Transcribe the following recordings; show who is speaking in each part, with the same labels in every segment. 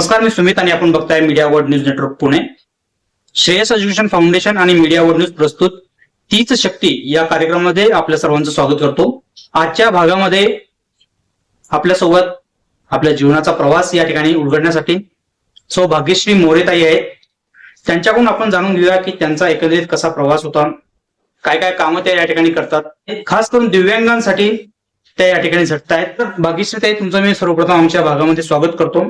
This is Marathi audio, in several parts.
Speaker 1: नमस्कार मी सुमित आणि आपण बघताय media world news network Pune. Shreyas education foundation आणि मीडिया वर्ल्ड न्यूज प्रस्तुत तीच शक्ती या कार्यक्रमामध्ये आपल्या सर्वांचं स्वागत करतो. आजच्या भागामध्ये आपल्यासोबत आपल्या जीवनाचा प्रवास या ठिकाणी उलगडण्यासाठी सौ भाग्यश्री मोरेताई आहेत. त्यांच्याकडून आपण जाणून घेऊया की त्यांचा एकंदरीत कसा प्रवास होता काय काय कामं त्या या ठिकाणी करतात. खास करून दिव्यांगांसाठी त्या या ठिकाणी झटतायत. तर भाग्यश्री ताई तुमचं मी सर्वप्रथम आमच्या भागामध्ये स्वागत करतो.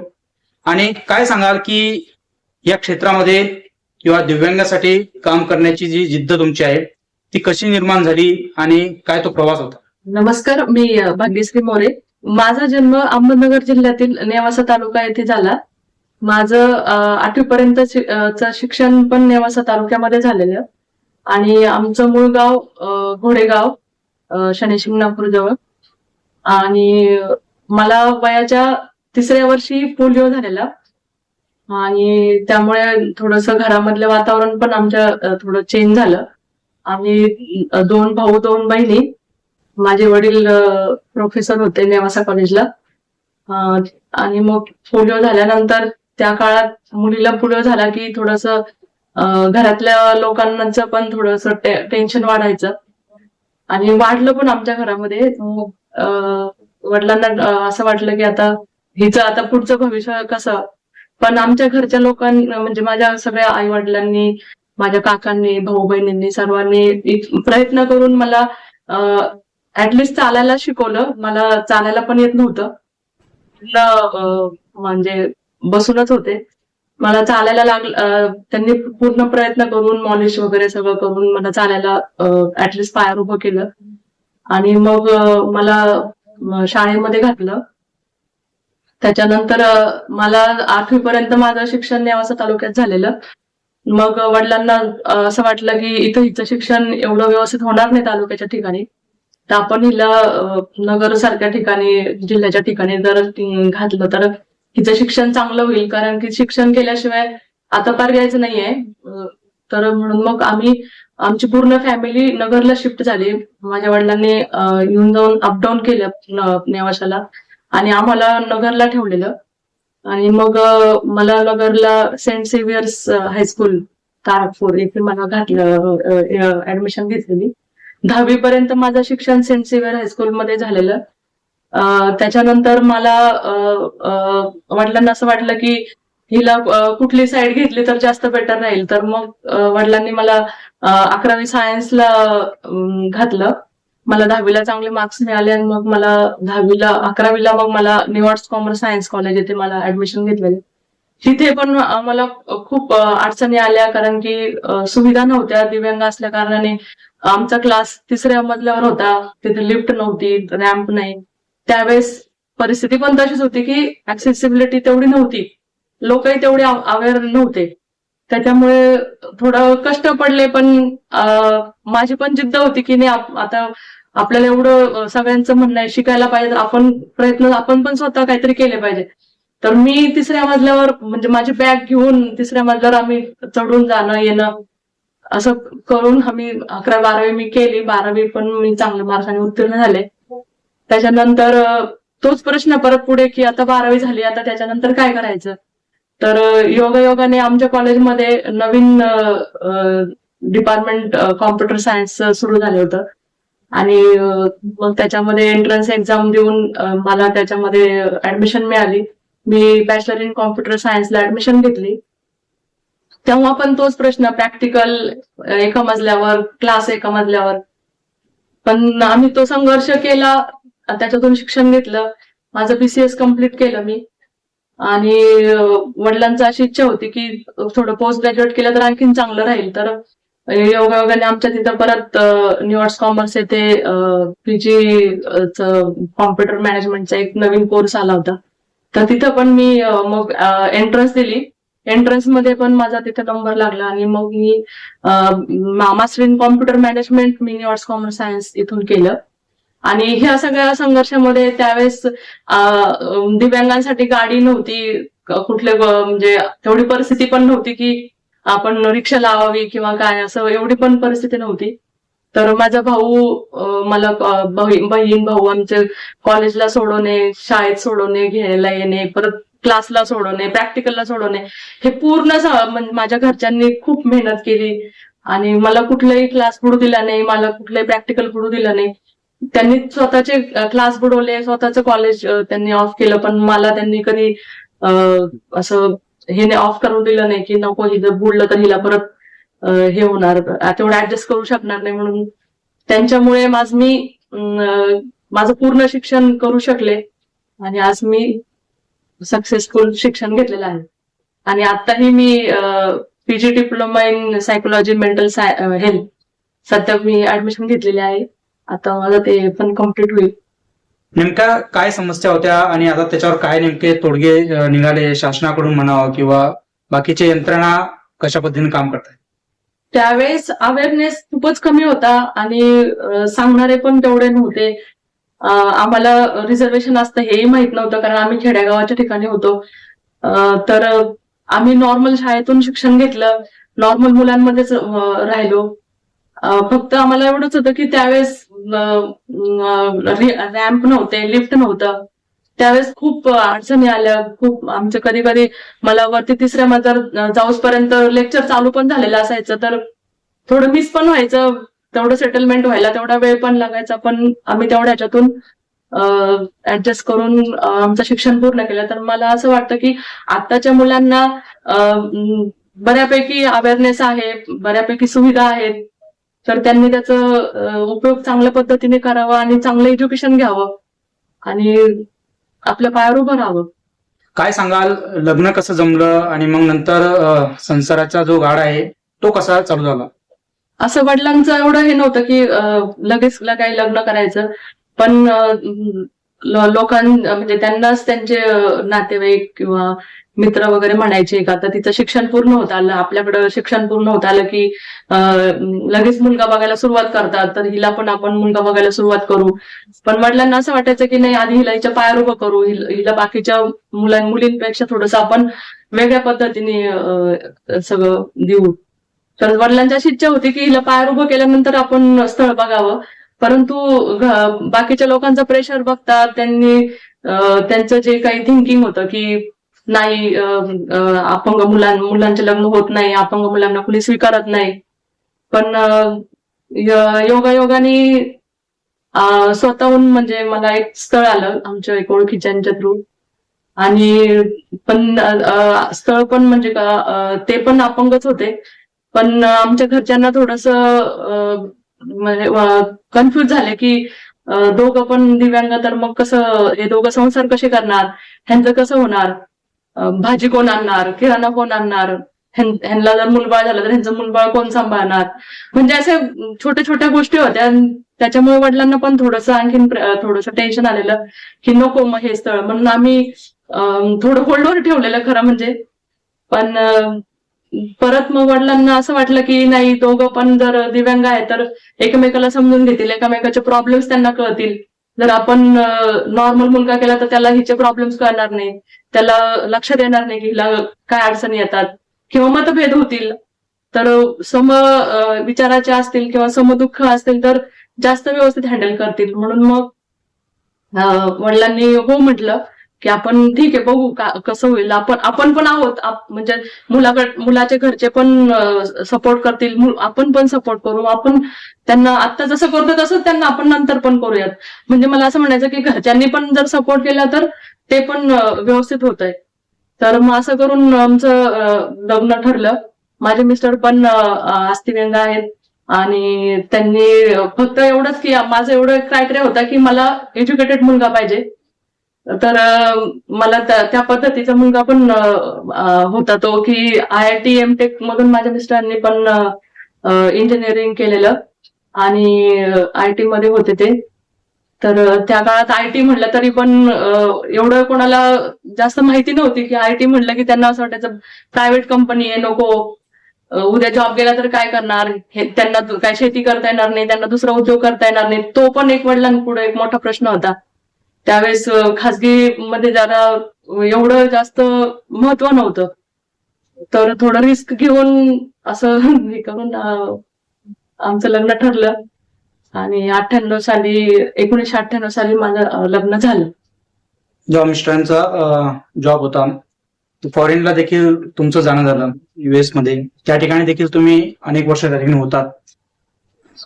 Speaker 1: आणि काय सांगाल की या क्षेत्रामध्ये किंवा दिव्यांगासाठी काम करण्याची जी जिद्द तुमची आहे ती कशी निर्माण झाली आणि काय तो प्रवास होता?
Speaker 2: नमस्कार मी भाग्यश्री मोरे. माझा जन्म अहमदनगर जिल्ह्यातील नेवासा तालुका येथे झाला. माझं आठवीपर्यंत शिक्षण पण नेवासा तालुक्यामध्ये झालेलं. आणि आमचं मूळ गाव घोडेगाव शनिशिंगणापूर जवळ. आणि मला वयाच्या तिसऱ्या वर्षी पोलिओ झालेला. आणि त्यामुळे थोडस घरामधलं वातावरण पण आमच्या थोडं चेंज झालं. आम्ही दोन भाऊ दोन बहिणी माझे वडील प्रोफेसर होते नेवासा कॉलेजला आणि मग पोलिओ झाल्यानंतर त्या काळात मुलीला पोलिओ झाला की थोडस घरातल्या लोकांच पण थोडस टेन्शन वाढायचं. आणि वाढलं पण आमच्या घरामध्ये. मग वडिलांना असं वाटलं की आता हिचं आता पुढचं भविष्य कसं? पण आमच्या घरच्या लोकांनी म्हणजे माझ्या सगळ्या आई वडिलांनी माझ्या काकांनी भाऊ बहिणींनी सर्वांनी प्रयत्न करून मला ऍटलिस्ट चालायला शिकवलं. मला चालायला पण येत नव्हतं. म्हणजे बसूनच होते. मला चालायला लागलं त्यांनी पूर्ण प्रयत्न करून मॉलिश वगैरे सगळं करून मला चालायला ऍटलिस्ट पायावर उभं केलं. आणि मग मला शाळेमध्ये घातलं. त्याच्यानंतर मला आठवी पर्यंत माझं शिक्षण नेवासा तालुक्यात झालेलं. मग वडिलांना असं वाटलं की इथं हिचं शिक्षण एवढं व्यवस्थित होणार नाही तालुक्याच्या ठिकाणी. तर आपण हिला नगर सारख्या ठिकाणी जिल्ह्याच्या ठिकाणी जर घातलं तर हिचं शिक्षण चांगलं होईल. कारण की शिक्षण केल्याशिवाय आता पार घ्यायचं नाहीये तर म्हणून मग आम्ही आमची पूर्ण फॅमिली नगरला शिफ्ट झाली. माझ्या वडिलांनी येऊन जाऊन अपडाऊन केलं न- नेवाशाला. आणि आम्हाला नगरला ठेवलेलं. आणि मग मला नगरला सेंट सेव्हिअर्स हायस्कूल तारकपूर इथे मला घातलं ऍडमिशन घेतलेली. दहावी पर्यंत माझं शिक्षण सेंट सेव्हिअर हायस्कूलमध्ये झालेलं. त्याच्यानंतर मला वडिलांना असं वाटलं की हिला कुठली साईड घेतली तर जास्त बेटर राहील. तर मग वडिलांनी मला अकरावी सायन्सला घातलं. मला दहावीला चांगले मार्क्स मिळाले आणि मग मला दहावीला अकरावीला मग मला निवॉर्ड्स कॉमर्स सायन्स कॉलेज येथे मला ऍडमिशन घेतलेले. तिथे पण मला खूप अडचणी आल्या कारण की सुविधा नव्हत्या. दिव्यांग असल्या कारणाने आमचा क्लास तिसऱ्या मजल्यावर होता तिथे लिफ्ट नव्हती रॅम्प नाही. त्यावेळेस परिस्थिती पण तशीच होती की ऍक्सेसिबिलिटी तेवढी नव्हती. लोकही तेवढे अवेअर नव्हते. त्याच्यामुळे थोडं कष्ट पडले पण माझी पण जिद्द होती की नाही आता आपल्याला एवढं सगळ्यांचं म्हणणं आहे शिकायला पाहिजे आपण प्रयत्न आपण पण स्वतः काहीतरी केले पाहिजे. तर मी तिसऱ्या मजल्यावर म्हणजे माझी बॅग घेऊन तिसऱ्या मजल्यावर आम्ही चढून जाणं येणं असं करून आम्ही अकरा बारावी मी केली. बारावी पण मी चांगल्या मार्काने उत्तीर्ण झाले. त्याच्यानंतर तोच प्रश्न परत पुढे की आता बारावी झाली आता त्याच्यानंतर काय करायचं? तर योगायोगाने आमच्या कॉलेजमध्ये नवीन डिपार्टमेंट कॉम्प्युटर सायन्स सुरू झालं होतं. आणि मग त्याच्यामध्ये एंट्रन्स एक्झाम देऊन मला त्याच्यामध्ये ऍडमिशन मिळाली. मी बॅचलर इन कॉम्प्युटर सायन्सला ऍडमिशन घेतली. तेव्हा पण तोच प्रश्न प्रॅक्टिकल एका मजल्यावर क्लास एका मजल्यावर. पण आम्ही तो संघर्ष केला त्याच्यातून शिक्षण घेतलं. माझं बीसीएस कंप्लीट केलं मी. आणि वडिलांची अशी इच्छा होती की थोडं पोस्ट ग्रॅज्युएट केलं तर आणखीन चांगलं राहील. तर योगायोगाने आमच्या तिथं परत न्यूयॉर्क कॉमर्स येथे पीजी कॉम्प्युटर मॅनेजमेंटचा एक नवीन कोर्स आला होता. तर तिथं पण मी मग एंट्रन्स दिली. एंट्रन्समध्ये पण माझा तिथे नंबर लागला आणि मग मी मामाश्रीन कॉम्प्युटर मॅनेजमेंट मी न्यूयॉर्क कॉमर्स सायन्स इथून केलं. आणि ह्या सगळ्या संघर्षामध्ये त्यावेळेस दिव्यांगांसाठी गाडी नव्हती. कुठले म्हणजे तेवढी परिस्थिती पण नव्हती की आपण रिक्षा लावावी किंवा काय असं एवढी पण परिस्थिती नव्हती. तर माझा भाऊ मला बहीण भाऊ आमचे कॉलेजला सोडवणे शाळेत सोडवणे घ्यायला येणे परत क्लासला सोडवणे प्रॅक्टिकलला सोडवणे हे पूर्ण माझ्या घरच्यांनी खूप मेहनत केली. आणि मला कुठलाही क्लास पुढे दिला नाही मला कुठलंही प्रॅक्टिकल पुढे दिलं नाही. त्यांनी स्वतःचे क्लास बुडवले स्वतःचं कॉलेज त्यांनी ऑफ केलं पण मला त्यांनी कधी असं हे ऑफ करून दिलं नाही की नको ही जर बुडलं तर हिला परत हे होणार. तेवढं ऍडजस्ट करू शकणार नाही म्हणून. त्यांच्यामुळे माझ मी माझं पूर्ण शिक्षण करू शकले आणि आज मी सक्सेसफुल शिक्षण घेतलेलं आहे. आणि आताही मी PG diploma in psychology mental health सध्या मी ऍडमिशन घेतलेली आहे. आता माझं ते पण कंप्लीट होईल.
Speaker 1: नेमक्या काय समस्या होत्या आणि आता त्याच्यावर काय नेमके तोडगे निघाले शासनाकडून म्हणावं किंवा बाकीचे यंत्रणा कशा पद्धतीने काम करतात
Speaker 2: त्यावेळेस अवेअरनेस खूपच कमी होता आणि सांगणारे पण तेवढे नव्हते. आम्हाला रिझर्वेशन असतं हेही माहीत नव्हतं कारण आम्ही खेड्यागावाच्या ठिकाणी होतो. तर आम्ही नॉर्मल शाळेतून शिक्षण घेतलं. नॉर्मल मुलांमध्येच राहिलो. फक्त आम्हाला एवढंच होतं की त्यावेळेस रॅम्प नव्हते लिफ्ट नव्हतं. त्यावेळेस खूप अडचणी आल्या. खूप आमचं कधी कधी मला वरती तिसऱ्या मजल्यावर जाऊसपर्यंत लेक्चर चालू पण झालेलं असायचं. तर थोडं मिस पण व्हायचं. तेवढं सेटलमेंट व्हायला तेवढा वेळ पण लागायचा. पण आम्ही तेवढ्या ह्याच्यातून ऍडजस्ट करून आमचं शिक्षण पूर्ण केलं. तर मला असं वाटतं की आत्ताच्या मुलांना बऱ्यापैकी अवेअरनेस आहे बऱ्यापैकी सुविधा आहेत. तर त्यांनी त्याचं उपयोग चांगल्या पद्धतीने करावा आणि चांगलं एज्युकेशन घ्यावं. आणि आपल्या पायावर उभं राहावं.
Speaker 1: काय सांगाल? लग्न कसं जमलं? आणि मग नंतर संसाराचा जो गाडा आहे तो कसा चालू झाला?
Speaker 2: असं वडिलांचं एवढं हे नव्हतं की लगेच काही लग्न करायचं. पण लोकां म्हणजे त्यांनाच त्यांचे नातेवाईक किंवा मित्र वगैरे म्हणायचे का? आता तिचं शिक्षण पूर्ण होत आलं आपल्याकडं शिक्षण पूर्ण होत आलं की लगेच मुलगा बघायला सुरुवात करतात. तर हिला पण आपण मुलगा बघायला सुरुवात करू. पण वडिलांना असं वाटायचं की नाही आधी हिला हिच्या पायावर उभं करू. हिला बाकीच्या मुलां मुलींपेक्षा थोडस आपण वेगळ्या पद्धतीने सगळं देऊ. तर वडिलांची अशी इच्छा होती की हिला पायावर उभं केल्यानंतर आपण स्थळ बघावं. परंतु बाकीच्या लोकांचं प्रेशर बघता त्यांनी त्यांचं जे काही थिंकिंग होतं की नाही अपंग मुलां मुलांचे लग्न होत नाही अपंग मुलांना कुणी स्वीकारत नाही. पण योगा योगाने स्वतःहून म्हणजे मला एक स्थळ आलं आमच्या एक ओळखीच्यांच्या थ्रू आणि पण स्थळ पण म्हणजे का ते पण अपंगच होते. पण आमच्या घरच्यांना थोडस म्हणजे कन्फ्युज झाले की दोघं पण दिव्यांग तर मग कसं हे दोघं संसार कसे करणार? ह्यांचं कसं होणार? भाजी कोण आणणार? किराणा कोण आणणार? ह्यांना जर मुलबाळ झालं तर ह्यांचं मुलबाळ कोण सांभाळणार? म्हणजे असे छोट्या छोट्या गोष्टी होत्या. त्याच्यामुळे वडिलांना पण थोडस आणखीन थोडस टेन्शन आलेलं की नको मग हे स्थळ. म्हणून आम्ही थोडं होल्डवर ठेवलेलं खरं म्हणजे. पण परत मग वडिलांना असं वाटलं की नाही दोघं पण जर दिव्यांग आहे तर एकमेकाला समजून घेतील एकमेकाचे प्रॉब्लेम्स त्यांना कळतील. जर आपण नॉर्मल मुलगा केला तर त्याला हिचे प्रॉब्लेम्स कळणार नाही. त्याला लक्ष देणार नाही की हिला काय अडचणी येतात. किंवा मतभेद होतील. तर सम विचाराचे असतील किंवा समदुःख असतील तर जास्त व्यवस्थित हँडल करतील. म्हणून मग वडिलांनी हो म्हटलं. की आपण ठीक आहे बघू का कसं होईल. आपण आपण पण आहोत. म्हणजे मुलाकड मुलाचे घरचे पण सपोर्ट करतील. आपण पण सपोर्ट करू. आपण त्यांना आता जसं करतो तसंच त्यांना आपण नंतर पण करूयात. म्हणजे मला असं म्हणायचं की घरच्यांनी पण जर सपोर्ट केला तर ते पण व्यवस्थित होत आहे तर मग असं करून आमचं लग्न ठरलं. माझे मिस्टर पण अस्थिव्यंग आहेत. आणि त्यांनी फक्त एवढंच की माझं एवढं क्रायटेरिया होता की मला एज्युकेटेड मुलगा पाहिजे. तर मला त्या पद्धतीचा मुलगा पण होता तो की I I T M tech मधून माझ्या मिस्टरांनी पण इंजिनिअरिंग केलेलं आणि आय टी मध्ये होते ते. तर त्या काळात आय टी म्हटलं तरी पण एवढं कोणाला जास्त माहिती नव्हती की आय टी म्हटलं की त्यांना असं वाटायचं प्रायव्हेट कंपनी आहे नको. उद्या जॉब गेला तर काय करणार? हे त्यांना काय शेती करता येणार नाही त्यांना दुसरा उद्योग करता येणार नाही. तो पण एक वडिलांपुढे एक मोठा प्रश्न होता. त्यावेळेस अं, खाजगी मध्ये जरा एवढं जास्त महत्त्व नव्हतं. तर थोडं रिस्क घेऊन असं हे करून आमचं लग्न ठरलं. आणि अठ्ठ्याण्णव साली एकोणीशे अठ्ठ्याण्णव साली माझं लग्न झालं.
Speaker 1: जेव्हा मिस्टरांचा जॉब होता फॉरेनला देखील तुमचं जाणं झालं युएसमध्ये. त्या ठिकाणी देखील तुम्ही अनेक वर्ष त्या ठिकाणी होतात.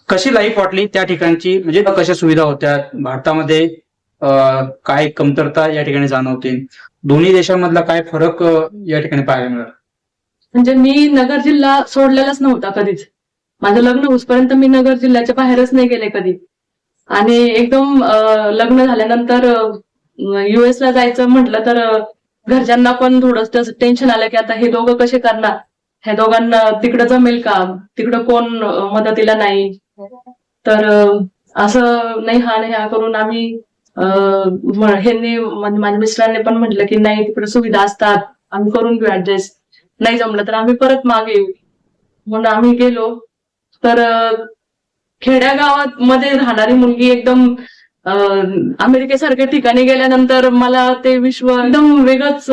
Speaker 1: कशी लाईफ वाटली त्या ठिकाणची? म्हणजे कशा सुविधा होत्या? भारतामध्ये काय कमतरता या ठिकाणी जाणवते दोन्ही देशांमधला काय फरक या ठिकाणी पाहायला मिळाला?
Speaker 2: म्हणजे मी नगर जिल्हा सोडलेलाच नव्हता कधीच. माझं लग्न होसपर्यंत मी नगर जिल्ह्याच्या बाहेरच नाही गेले कधी. आणि एकदम लग्न झाल्यानंतर युएस ला जायचं म्हटलं तर घरच्यांना पण थोडं टेन्शन आलं की आता हे दोघं कसे करणार? ह्या दोघांना तिकडं जमेल का? तिकडं कोण मदतीला नाही? तर असं नाही हा नाही हा करून आम्ही ह्यांनी म्हणजे माझ्या मिस्टरांनी पण म्हटलं की नाही तिकडे सुविधा असतात. आम्ही करून घेऊ ऍडजस्ट. नाही जमलं तर आम्ही परत मागे येऊ. म्हणून आम्ही गेलो. तर खेड्या खेड्यागावात मध्ये राहणारी मुलगी एकदम अमेरिकेसारख्या ठिकाणी गेल्यानंतर मला ते विश्व एकदम वेगळंच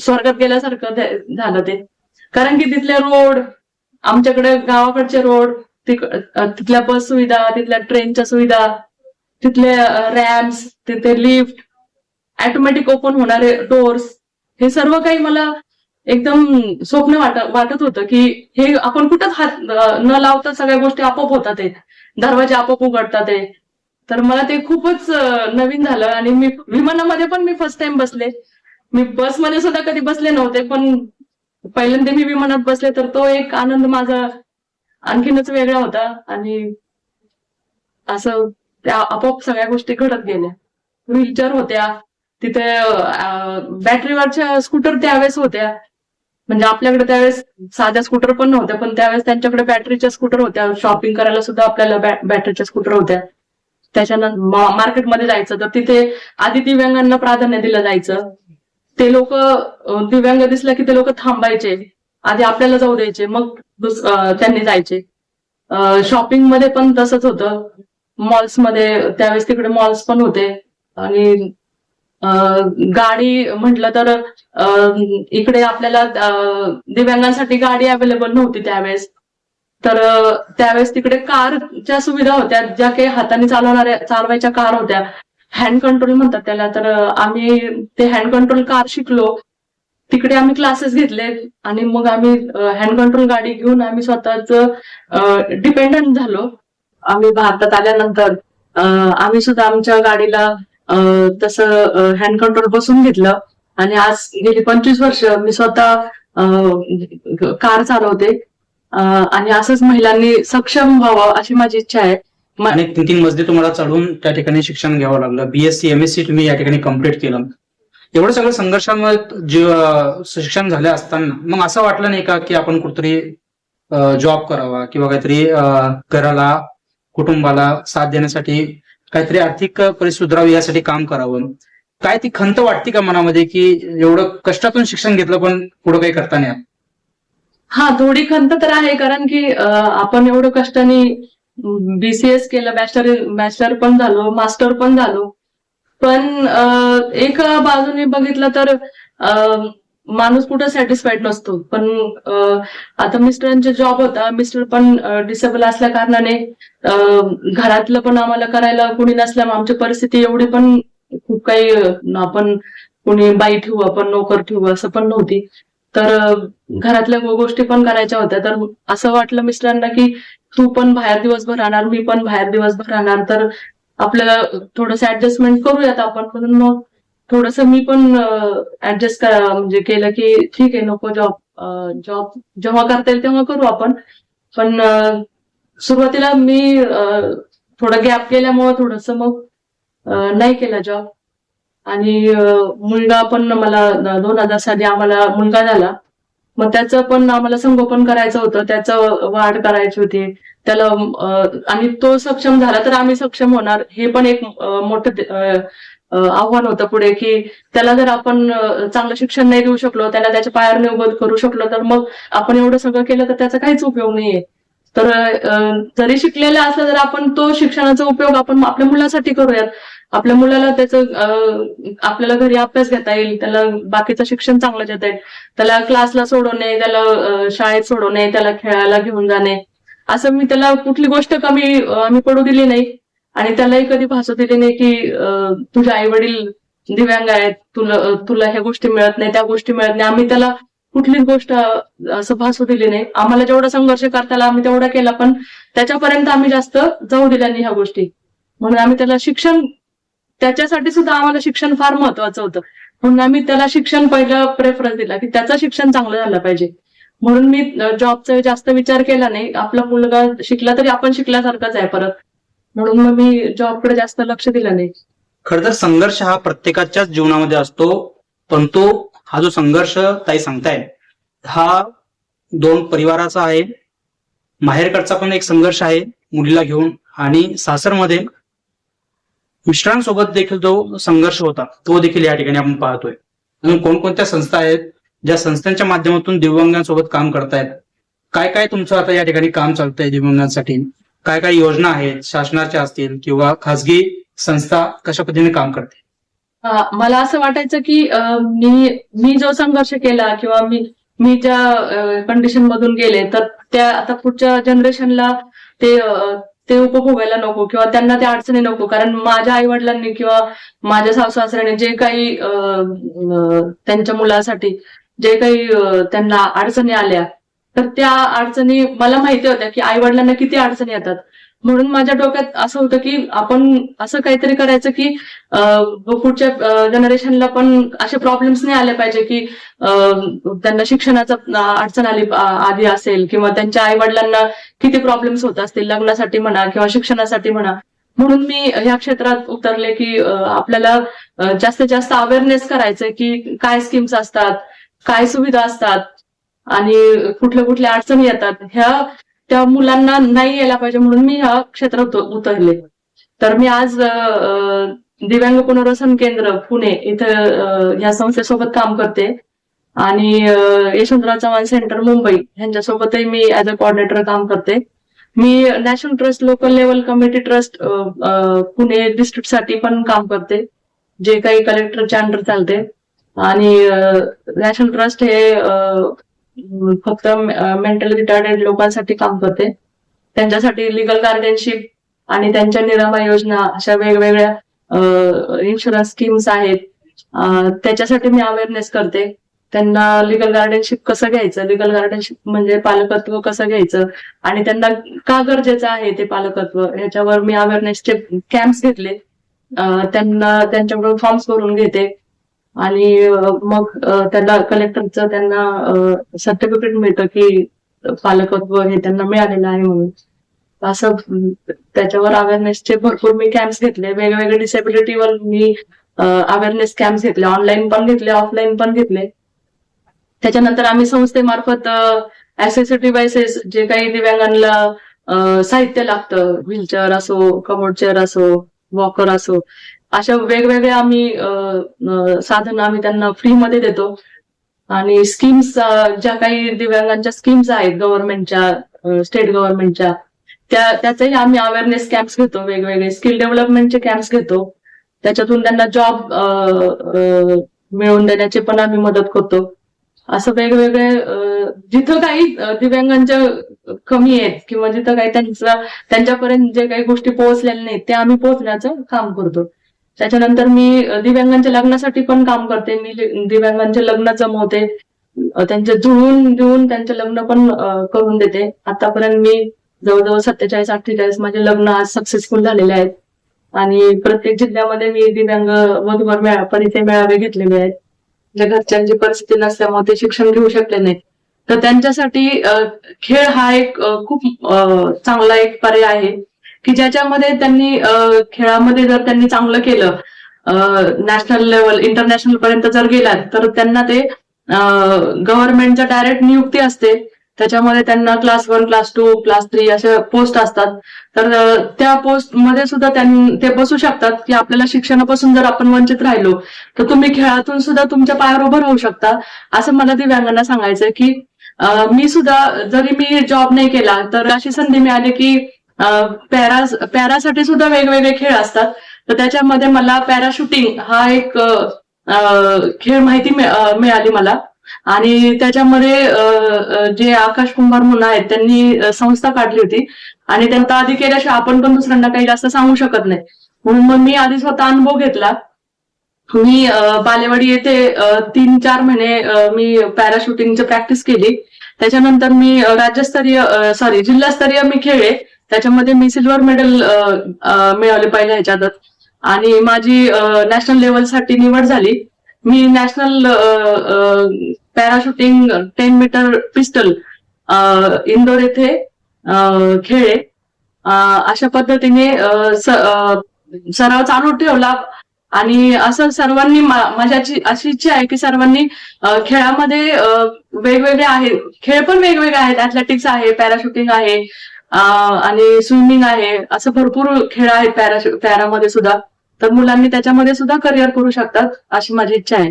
Speaker 2: स्वर्गात गेल्यासारखं झालं ते. कारण की तिथले रोड आमच्याकडे गावाकडचे रोड तिथल्या बस सुविधा तिथल्या ट्रेनच्या सुविधा तिथले रॅम्स तिथे लिफ्ट ऑटोमॅटिक ओपन होणारे डोर्स हे सर्व काही मला एकदम स्वप्न वाट वाटत होतं की हे आपण कुठंच हात न लावता सगळ्या गोष्टी आपोआप होतात दरवाजे आपोआप उघडतात आहे तर मला ते खूपच नवीन झालं आणि मी विमानामध्ये पण मी फर्स्ट टाइम बसले. मी बसमध्ये सुद्धा कधी बसले नव्हते पण पहिल्यांदा मी विमानात बसले तर तो एक आनंद माझा आणखीनच वेगळा होता आणि असं त्या आपोआप सगळ्या गोष्टी घडत गेल्या. व्हीलचेअर होत्या तिथे बॅटरीवरच्या स्कूटर त्यावेळेस होत्या. म्हणजे आपल्याकडे त्यावेळेस साध्या स्कूटर पण नव्हत्या पण त्यावेळेस त्यांच्याकडे बॅटरीच्या स्कूटर होत्या. शॉपिंग करायला सुद्धा आपल्याला बॅटरीच्या स्कूटर होत्या. त्याच्यानंतर मार्केटमध्ये जायचं तर तिथे आधी दिव्यांगांना प्राधान्य दिलं जायचं. ते लोक दिव्यांग दिसलं की ते लोक थांबायचे. आधी आपल्याला जाऊ द्यायचे मग दुस- त्यांनी जायचे. शॉपिंगमध्ये पण तसंच होतं. मॉल्समध्ये त्यावेळेस तिकडे मॉल्स पण होते. आणि गाडी म्हटलं तर इकडे आपल्याला दिव्यांगांसाठी गाडी अवेलेबल नव्हती त्यावेळेस. तर त्यावेळेस तिकडे कारच्या सुविधा होत्या. ज्या काही हाताने चालवणाऱ्या चालवायच्या कार होत्या. हँड कंट्रोल म्हणतात त्याला. तर आम्ही ते हँड कंट्रोल कार शिकलो. तिकडे आम्ही क्लासेस घेतले. आणि मग आम्ही हँड कंट्रोल गाडी घेऊन आम्ही स्वतःच डिपेंडंट झालो. आम्ही भारतात आल्यानंतर आम्ही सुद्धा आमच्या गाडीला तसं हँड कंट्रोल बसून घेतलं. आणि आज गेली पंचवीस वर्ष मी स्वतः कार चालवते. आणि असंच महिलांनी सक्षम व्हावं अशी माझी इच्छा आहे. म-
Speaker 1: आणि तीन तीन मजली तुम्हाला चढून त्या ठिकाणी शिक्षण घ्यावं लागलं. बीएससी एमएससी तुम्ही या ठिकाणी कंप्लीट केलं. एवढं सगळं संघर्षामुळे शिक्षण झाले असताना मग असं वाटलं नाही का की आपण कुठतरी जॉब करावा किंवा काहीतरी घराला कुटुंबाला साथ देण्यासाठी काहीतरी आर्थिक परिस्थिती सुधारावी यासाठी काम करावं. काय ती खंत वाटते का मनामध्ये की एवढं कष्टातून शिक्षण घेतलं पण पुढे काही करता नाही?
Speaker 2: हा थोडी खंत तर आहे कारण की आपण एवढं कष्टाने बीसीएस केलं बॅचलर बॅचलर पण झालो मास्टर पण झालो. पण एक बाजूने बघितलं तर अं, माणूस कुठं सॅटिस्फाईड नसतो. पण आता मिस्टरांचा जॉब होता मिस्टर पण डिसेबल असल्या कारणाने घरातलं पण आम्हाला करायला कोणी नसल्यामुळे आमची परिस्थिती एवढी पण खूप काही आपण कोणी बाई ठेवू आपण नोकर ठेवू असं पण नव्हती. तर घरातल्या गोष्टी पण करायच्या होत्या. तर असं वाटलं मिस्टरांना की तू पण बाहेर दिवसभर राहणार मी पण बाहेर दिवसभर राहणार. तर आपल्याला थोडस ऍडजस्टमेंट करूयात आपण. म्हणून मग थोडस मी पण ऍडजस्ट म्हणजे केलं की ठीक आहे नको जॉब जॉब जेव्हा करता येईल तेव्हा करू आपण. पण सुरुवातीला मी थोडं गॅप केल्यामुळे थोडस मग नाही केला जॉब आणि मुलगा पण मला दोन हजार साली आम्हाला मुलगा झाला. मग त्याचं पण आम्हाला संगोपन करायचं होतं. त्याचं वाढ करायची होती. त्याला आणि तो सक्षम झाला तर आम्ही सक्षम होणार. हे पण एक मोठं आव्हान होतं पुढे की त्याला जर आपण चांगलं शिक्षण नाही देऊ शकलो त्याला त्याच्या पायावर उभं करू शकलो तर मग आपण एवढं सगळं केलं तर त्याचा काहीच उपयोग नाहीये. तर जरी शिकलेला असला तर आपण तो शिक्षणाचा उपयोग आपण आपल्या मुलासाठी करूयात. आपल्या मुलाला त्याचं आपल्याला घरी अभ्यास घेता येईल त्याला बाकीचं शिक्षण चांगलं देता येईल. त्याला क्लासला सोडवणे त्याला शाळेत सोडवणे त्याला खेळायला घेऊन जाणे. असं मी त्याला कुठली गोष्ट कमी आम्ही पडू दिली नाही. आणि त्यालाही कधी भासू दिली नाही की तुझे आई वडील दिव्यांग आहेत तुला तुला ह्या गोष्टी मिळत नाही त्या गोष्टी मिळत नाही. आम्ही त्याला कुठलीच गोष्ट असं भासू दिली नाही. आम्हाला जेवढा संघर्ष करता आला आम्ही तेवढा केला पण त्याच्यापर्यंत आम्ही जास्त जाऊ दिल्या नाही ह्या गोष्टी. म्हणून आम्ही त्याला शिक्षण त्याच्यासाठी सुद्धा आम्हाला शिक्षण फार महत्वाचं होतं. म्हणून आम्ही त्याला शिक्षण पहिलं प्रेफरन्स दिला की त्याचं शिक्षण चांगलं झालं पाहिजे. म्हणून मी जॉबचा जास्त विचार केला नाही. आपला मुलगा शिकला तरी आपण शिकल्यासारखाच आहे परत. म्हणून मग मी जॉबकडे जास्त लक्ष दिलं नाही.
Speaker 1: खर तर संघर्ष हा प्रत्येकाच्याच जीवनामध्ये असतो परंतु हा जो संघर्ष ताई सांगताय हा दोन परिवाराचा आहे. माहेरकडचा पण एक संघर्ष आहे मुलीला घेऊन आणि सासरमध्ये. मिस्टरांसोबत देखील जो संघर्ष होता तो देखील या ठिकाणी आपण पाहतोय. अजून कोणकोणत्या संस्था आहेत ज्या संस्थांच्या माध्यमातून दिव्यांगांसोबत काम करतायत? काय काय तुमचं आता या ठिकाणी काम चालतंय दिव्यांगांसाठी? काय काय योजना आहेत शासनाच्या असतील किंवा खासगी संस्था कशा पद्धतीने काम करते?
Speaker 2: मला असं वाटायचं की मी मी जो संघर्ष केला किंवा मी मी ज्या कंडिशन मधून गेले तर त्या आता पुढच्या जनरेशनला ते ते उपभोगायला नको किंवा त्यांना त्या अडचणी नको. कारण माझ्या आई वडिलांनी किंवा माझ्या सासू सासऱ्याने जे काही त्यांच्या मुलासाठी जे काही त्यांना अडचणी आल्या तर त्या अडचणी मला माहिती होत्या की आई वडिलांना किती अडचणी येतात. म्हणून माझ्या डोक्यात असं होतं की आपण असं काहीतरी करायचं की पुढच्या जनरेशनला पण असे प्रॉब्लेम्स नाही आले पाहिजे की त्यांना शिक्षणाचा अडचण आली आधी आली असेल किंवा त्यांच्या आई वडिलांना किती प्रॉब्लेम्स होत असतील लग्नासाठी म्हणा किंवा शिक्षणासाठी म्हणा. म्हणून मी ह्या क्षेत्रात उतरले की आपल्याला जास्तीत जास्त अवेअरनेस करायचंय की काय स्कीम्स असतात काय सुविधा असतात आणि कुठल्या कुठल्या अडचणी येतात ह्या त्या मुलांना नाही यायला पाहिजे म्हणून मी ह्या क्षेत्रात उतरले. तर मी आज दिव्यांग पुनर्वसन केंद्र पुणे इथं या संस्थेसोबत काम करते. आणि यशवंतराव चव्हाण सेंटर मुंबई ह्यांच्यासोबतही मी ऍज अ कोऑर्डिनेटर काम करते. मी national trust local level committee trust Pune डिस्ट्रिक्टसाठी पण काम करते. जे काही कलेक्टरच्या अंडर चालते. आणि नॅशनल ट्रस्ट हे फक्त मेंटली रिटार्डेड लोकांसाठी काम करते. त्यांच्यासाठी लिगल गार्डनशिप आणि त्यांच्या निरामा योजना अशा वेगवेगळ्या इन्शुरन्स स्कीम्स आहेत. त्याच्यासाठी मी अवेअरनेस करते. त्यांना लिगल गार्डनशिप कसं घ्यायचं? लिगल गार्डनशिप म्हणजे पालकत्व कसं घ्यायचं? आणि त्यांना का गरजेचं आहे ते पालकत्व? याच्यावर मी अवेअरनेसचे कॅम्प्स घेतले. त्यांना त्यांच्याकडून फॉर्म्स भरून घेते. आणि मग त्यांना कलेक्टरचं त्यांना सर्टिफिकेट मिळतं की पालकत्व हे त्यांना मिळालेलं आहे म्हणून. असं त्याच्यावर अवेअरनेसचे भरपूर मी कॅम्प्स घेतले. वेगवेगळे डिसेबिलिटीवर मी अवेअरनेस कॅम्प्स घेतले. ऑनलाईन पण घेतले ऑफलाईन पण घेतले. त्याच्यानंतर आम्ही संस्थेमार्फत ऍसेसरी डिव्हायसेस जे काही दिव्यांगांना साहित्य लागतं. व्हीलचेअर असो कमोड चेअर असो वॉकर असो अशा वेगवेगळ्या आम्ही साधन आम्ही त्यांना फ्रीमध्ये देतो. आणि स्कीम्स ज्या काही दिव्यांगांच्या स्कीम्स आहेत गव्हर्नमेंटच्या स्टेट गव्हर्नमेंटच्या त्या त्याचाही आम्ही अवेअरनेस कॅम्प्स घेतो वेगवेगळे स्किल डेव्हलपमेंटचे कॅम्प्स घेतो. त्याच्यातून त्यांना जॉब मिळवून देण्याची पण आम्ही मदत करतो. असं वेगवेगळे जिथं काही दिव्यांगांच्या कमी आहेत किंवा जिथं काही त्यांचं त्यांच्यापर्यंत जे काही गोष्टी पोहोचलेल्या नाहीत ते आम्ही पोहोचण्याचं काम करतो. त्याच्यानंतर मी दिव्यांगांच्या लग्नासाठी पण काम करते. मी दिव्यांगांचे लग्न जमवते. त्यांचे जुळवून देऊन त्यांचे लग्न पण करून देते. आतापर्यंत मी जवळजवळ सत्तेचाळीस अठ्ठेचाळीस माझे लग्न आज सक्सेसफुल झालेले आहेत. आणि प्रत्येक जिल्ह्यामध्ये मी दिव्यांग वधूवर मेळा परिचय मेळावे घेतलेले आहेत. ज्या घरच्यांची परिस्थिती नसल्यामुळे ते शिक्षण घेऊ शकले नाहीत. तर त्यांच्यासाठी खेळ हा एक खूप चांगला एक पर्याय आहे. की ज्याच्यामध्ये त्यांनी खेळामध्ये जर त्यांनी चांगलं केलं नॅशनल लेवल इंटरनॅशनल पर्यंत जर गेलात तर त्यांना ते गव्हर्नमेंटच्या डायरेक्ट नियुक्ती असते. त्याच्यामध्ये त्यांना class one class two class three अशा पोस्ट असतात. तर त्या पोस्टमध्ये सुद्धा ते बसू शकतात की आपल्याला शिक्षणापासून जर आपण वंचित राहिलो तर तुम्ही खेळातून सुद्धा तुमच्या पायावर उभं राहू शकता. असं मला दिव्यांगांना सांगायचंय की मी सुद्धा जरी मी जॉब नाही केला तर अशी संधी मिळाली की पॅरा पॅरासाठी सुद्धा वेगवेगळे खेळ असतात. तर त्याच्यामध्ये मला पॅराशूटिंग हा एक खेळ माहिती मिळाली मला. आणि त्याच्यामध्ये जे आकाश कुंभार म्हणून आहेत त्यांनी संस्था काढली होती. आणि त्यांचा आधी केल्याशिवाय आपण पण दुसऱ्यांना काही जास्त सांगू शकत नाही. म्हणून मग मी आधी स्वतः अनुभव घेतला. मी बालेवाडी येथे तीन चार महिने मी पॅराशूटिंगची प्रॅक्टिस केली. त्याच्यानंतर मी राज्यस्तरीय सॉरी जिल्हास्तरीय मी खेळले. त्याच्यामध्ये मी सिल्वर मेडल मिळवले पाहिजे ह्याच्यातच. आणि माझी नॅशनल लेवलसाठी निवड झाली. मी national para shooting ten metre pistol Indore येथे खेळे अशा पद्धतीने सराव चालू ठेवला. आणि असं सर्वांनी माझ्याची अशी इच्छा आहे की सर्वांनी खेळामध्ये वेगवेगळे आहे खेळ पण वेगवेगळे आहेत. ऍथलेटिक्स आहे पॅराशूटिंग आहे आणि स्विमिंग आहे. असं भरपूर खेळ आहेत पॅरा पॅरामध्ये सुद्धा. तर मुलांनी त्याच्यामध्ये सुद्धा करिअर करू शकतात अशी माझी इच्छा आहे.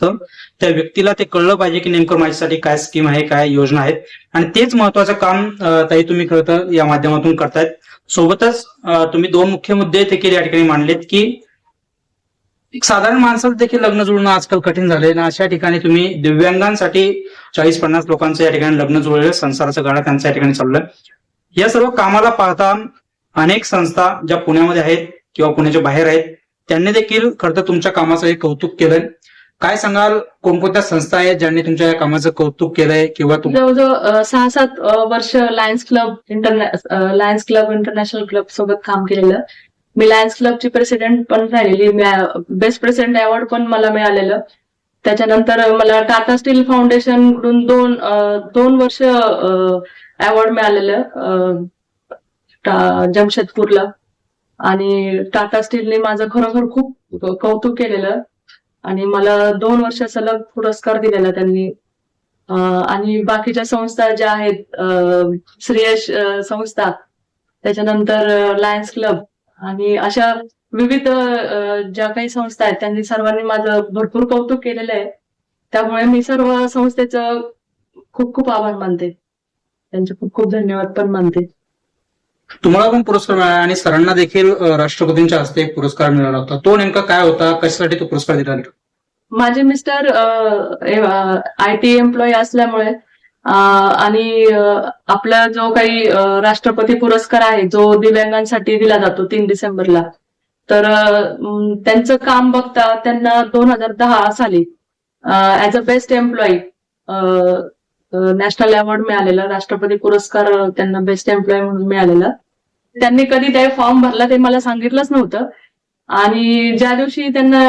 Speaker 1: तर त्या व्यक्तीला ते कळलं पाहिजे की नेमकं माझ्यासाठी काय स्कीम आहे काय योजना आहेत. आणि तेच महत्वाचं काम ताई तुम्ही खरं तर या माध्यमातून करतायत. सोबतच तुम्ही दोन मुख्य मुद्दे देखील या ठिकाणी मांडलेत की एक साधारण माणसाला देखील लग्न जुळणं आजकाल कठीण झालंय. ना अशा ठिकाणी तुम्ही दिव्यांगांसाठी चाळीस पन्नास लोकांचं या ठिकाणी लग्न जुळलेलं संसाराचं गाडा त्यांच्या या ठिकाणी चाललंय. या सर्व कामाला पाहता अनेक संस्था ज्या पुण्यामध्ये आहेत किंवा पुण्याच्या बाहेर आहेत त्यांनी देखील खरं तर तुमच्या कामाचं एक कौतुक केलंय. काय सांगाल? कोणकोणत्या संस्था आहेत ज्यांनी तुमच्या या कामाचं कौतुक केलंय किंवा
Speaker 2: जवळजवळ सहा सात वर्ष Lions Club international Lions Club International club सोबत काम केलेलं. मी लायन्स क्लबची प्रेसिडेंट पण राहिलेली बेस्ट प्रेसिडेंट अवॉर्ड पण मला मिळालेलं. त्याच्यानंतर मला टाटा स्टील फाउंडेशनकडून दोन दोन वर्ष अवॉर्ड मिळालेलं जमशेदपूरला. आणि टाटा स्टीलने माझं खरोखर खूप कौतुक केलेलं. आणि मला दोन वर्ष सलग पुरस्कार दिलेला त्यांनी. आणि बाकीच्या संस्था ज्या आहेत श्रेयश संस्था त्याच्यानंतर लायन्स क्लब आणि अशा विविध ज्या काही संस्था आहेत त्यांनी सर्वांनी माझं भरपूर कौतुक केलेलं आहे. त्यामुळे मी सर्व संस्थेचं खूप खूप आभार मानते. त्यांचे खूप खूप धन्यवाद पण मानते.
Speaker 1: तुम्हाला पण पुरस्कार मिळाला आणि सरांना देखील राष्ट्रपतींच्या हस्ते एक पुरस्कार मिळाला होता. तो नेमका काय होता? कशासाठी तो पुरस्कार दिला?
Speaker 2: माझे मिस्टर आय टी एम्प्लॉई असल्यामुळे आणि आपला जो काही राष्ट्रपती पुरस्कार आहे जो दिव्यांगांसाठी दिला जातो तीन डिसेंबरला तर त्यांचं काम बघता त्यांना दोन हजार दहा साली as a best employee national award मिळालेला राष्ट्रपती पुरस्कार त्यांना बेस्ट एम्प्लॉय म्हणून मिळालेला. त्यांनी कधी ते फॉर्म भरला ते मला सांगितलंच नव्हतं. आणि ज्या दिवशी त्यांना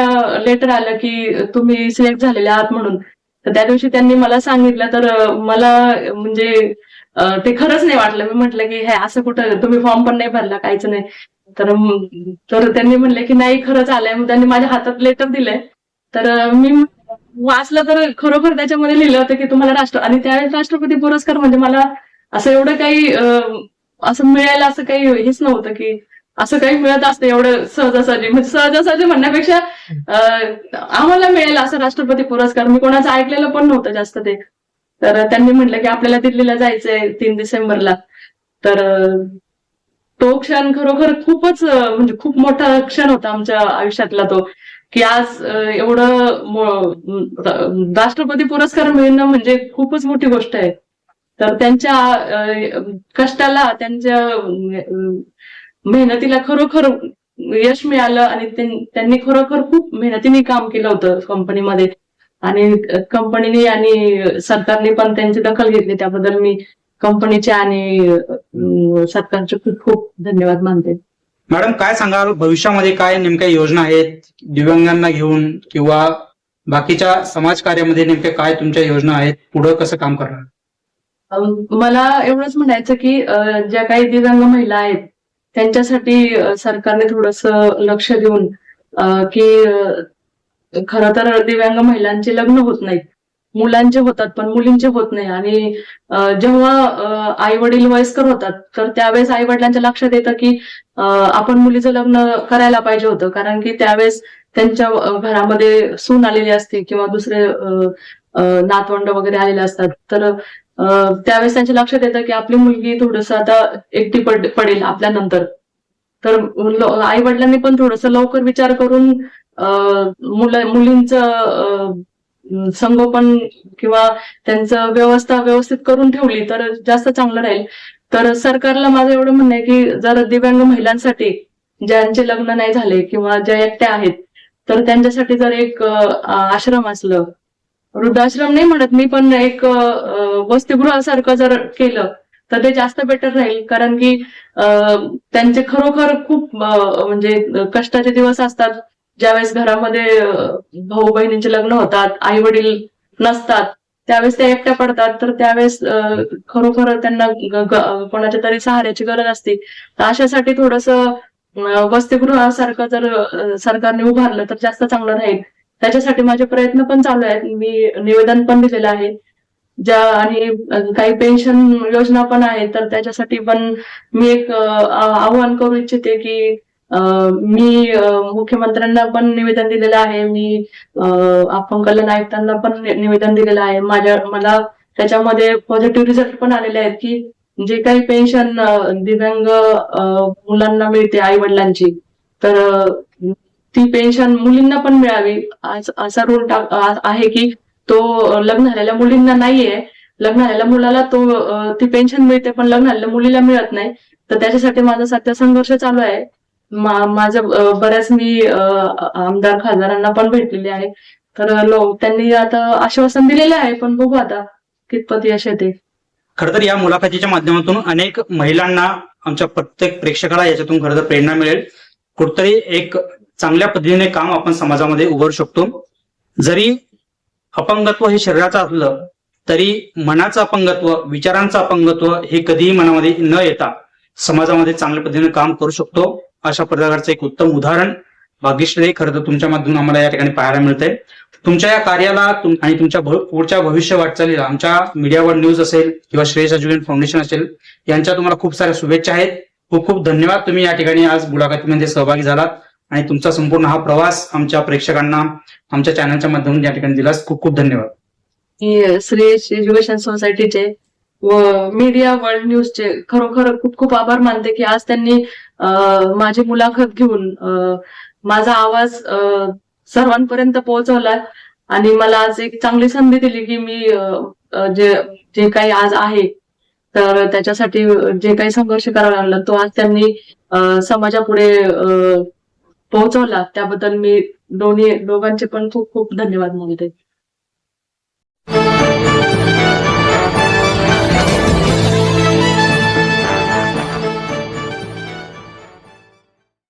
Speaker 2: लेटर आलं की तुम्ही सिलेक्ट झालेले आहात म्हणून तर त्या दिवशी त्यांनी मला सांगितलं तर मला म्हणजे ते खरंच नाही वाटलं. मी म्हटलं की हे असं कुठं? तुम्ही फॉर्म पण नाही भरला काहीच नाही. तर तर त्यांनी म्हणले की नाही खरंच आलंय. मग त्यांनी माझ्या हातात लेटर दिलंय. तर मी वाचलं तर खरोखर त्याच्यामध्ये लिहिलं होतं की तुम्हाला राष्ट्र आणि त्यावेळेस राष्ट्रपती पुरस्कार म्हणजे मला असं एवढं काही असं मिळायला असं काही हेच नव्हतं की असं काही मिळत असतं एवढं सहजासहजी. म्हणजे सहजासहजी म्हणण्यापेक्षा आम्हाला मिळेल असं राष्ट्रपती पुरस्कार. मी कोणाचं ऐकलेलं पण नव्हतं जास्त ते. तर त्यांनी म्हटलं की आपल्याला दिल्लीला जायचंय तीन डिसेंबरला. तर तो क्षण खरोखर खूपच म्हणजे खूप मोठा क्षण होता आमच्या आयुष्यातला तो. की आज एवढं राष्ट्रपती पुरस्कार मिळणं म्हणजे खूपच मोठी गोष्ट आहे. तर त्यांच्या कष्टाला त्यांच्या मेहनतीला खरोखर यश मिळालं आणि त्यांनी खरोखर खूप मेहनतीने काम केलं होतं कंपनीमध्ये. आणि कंपनीने आणि सरकारने पण त्यांची दखल घेतली. त्याबद्दल मी कंपनीचे आणि सरकारचे खूप खूप धन्यवाद मानते.
Speaker 1: मॅडम काय सांगाल? भविष्यामध्ये काय नेमक्या योजना आहेत? दिव्यांगांना घेऊन किंवा बाकीच्या समाज कार्यामध्ये नेमक्या काय तुमच्या योजना आहेत? पुढं कसं काम करणार?
Speaker 2: मला एवढंच म्हणायचं की ज्या काही दिव्यांग महिला आहेत त्यांच्यासाठी सरकारने थोडस लक्ष देऊन की खर खरं तर दिव्यांग महिलांचे लग्न होत नाहीत. मुलांचे होतात पण मुलींचे होत नाही. आणि जेव्हा आई वडील वयस्कर होतात तर त्यावेळेस आई वडिलांच्या लक्षात येतं की आपण मुलीचं लग्न करायला पाहिजे होतं. कारण की त्यावेळेस त्यांच्या घरामध्ये सून आलेली असते किंवा दुसरे नातवंड वगैरे आलेले असतात. तर त्यावेळेस त्यांच्या लक्षात येतं की आपली मुलगी थोडस आता एकटी पड पडेल आपल्यानंतर तर आई वडिलांनी पण थोडस लवकर विचार करून मुलं मुलींचं संगोपन किंवा त्यांचं व्यवस्था व्यवस्थित करून ठेवली तर जास्त चांगलं राहील. तर सरकारला माझं एवढं म्हणणं आहे की जर दिव्यांग महिलांसाठी ज्यांचे लग्न नाही झाले किंवा ज्या एकट्या आहेत तर त्यांच्यासाठी जर एक आश्रम असलं वृद्धाश्रम नाही म्हणत मी पण एक वसतिगृहासारखं जर केलं तर ते जास्त बेटर राहील. कारण की त्यांचे खरोखर खूप म्हणजे कष्टाचे दिवस असतात. ज्यावेळेस घरामध्ये भाऊ बहिणींचे लग्न होतात आई वडील नसतात त्यावेळेस ते एकट्या पडतात तर त्यावेळेस खरोखर त्यांना कोणाच्या तरी सहाऱ्याची गरज असते. तर अशासाठी थोडस वसतिगृहासारखं जर सरकारने उभारलं तर जास्त चांगलं राहील. त्याच्यासाठी माझे प्रयत्न पण चालू आहेत. मी निवेदन पण दिलेलं आहे. ज्या आणि काही पेन्शन योजना पण आहेत तर त्याच्यासाठी पण मी एक आवाहन करू इच्छिते की मी मुख्यमंत्र्यांना पण निवेदन दिलेलं आहे. मी अ, अपंग कल्याण आयुक्तांना पण निवेदन दिलेलं आहे. माझ्या मला त्याच्यामध्ये पॉझिटिव्ह रिझल्ट पण आलेले आहेत की जे काही पेन्शन दिव्यांग मुलांना मिळते आई वडिलांची तर ती पेन्शन मुलींना पण मिळावी. असा रूल आहे की तो लग्न झालेल्या मुलींना नाहीये. लग्न झालेल्या मुलाला तो ती पेन्शन मिळते पण लग्न झालेल्या मुलीला मिळत नाही. तर त्याच्यासाठी माझा सध्या संघर्ष चालू आहे. माझ्या माझं बऱ्याच मी आमदार खासदारांना पण भेटलेले आहे. तर लोक त्यांनी आता आश्वासन दिलेले आहे पण बघू आता कितपत यश येते.
Speaker 1: खर तर या मुलाखतीच्या माध्यमातून अनेक महिलांना आमच्या प्रत्येक प्रेक्षकाला याच्यातून खरं तर प्रेरणा मिळेल. कुठतरी एक चांगल्या पद्धतीने काम आपण समाजामध्ये उभारू शकतो. जरी अपंगत्व हे शरीराचं असलं तरी मनाचं अपंगत्व विचारांचं अपंगत्व हे कधीही मनामध्ये न येता समाजामध्ये चांगल्या पद्धतीने काम करू शकतो. अशा प्रकारचं एक उत्तम उदाहरण भाग्यश्री खरं तर तुमच्या माध्यमातून आम्हाला या ठिकाणी पाहायला मिळतंय. तुमच्या या कार्याला आणि तुमच्या पुढच्या भविष्य वाटचालीला आमच्या मीडियावर न्यूज असेल किंवा श्रेयस एज्युकेशन फाउंडेशन असेल यांच्या तुम्हाला खूप साऱ्या शुभेच्छा आहेत. खूप खूप धन्यवाद तुम्ही या ठिकाणी आज मुलाखतीमध्ये सहभागी झालात. आणि तुमचा संपूर्ण हा प्रवास आमच्या प्रेक्षकांना आमच्या चॅनलच्या माध्यमातून या ठिकाणी दिलास. खूप खूप धन्यवाद.
Speaker 2: श्रेयस एज्युकेशन सोसायटीचे मीडिया वर्ल्ड न्यूजचे खरोखर खूप खूप आभार मानते की आज त्यांनी माझी मुलाखत घेऊन माझा आवाज सर्वांपर्यंत पोहोचवला आणि मला आज एक चांगली संधी दिली की मी जे जे काही आज आहे तर त्याच्यासाठी जे काही संघर्ष करावा लागला तो आज त्यांनी समाजापुढे पोहोचवला. त्याबद्दल मी दोन्ही दोघांचे पण खूप खूप धन्यवाद मानते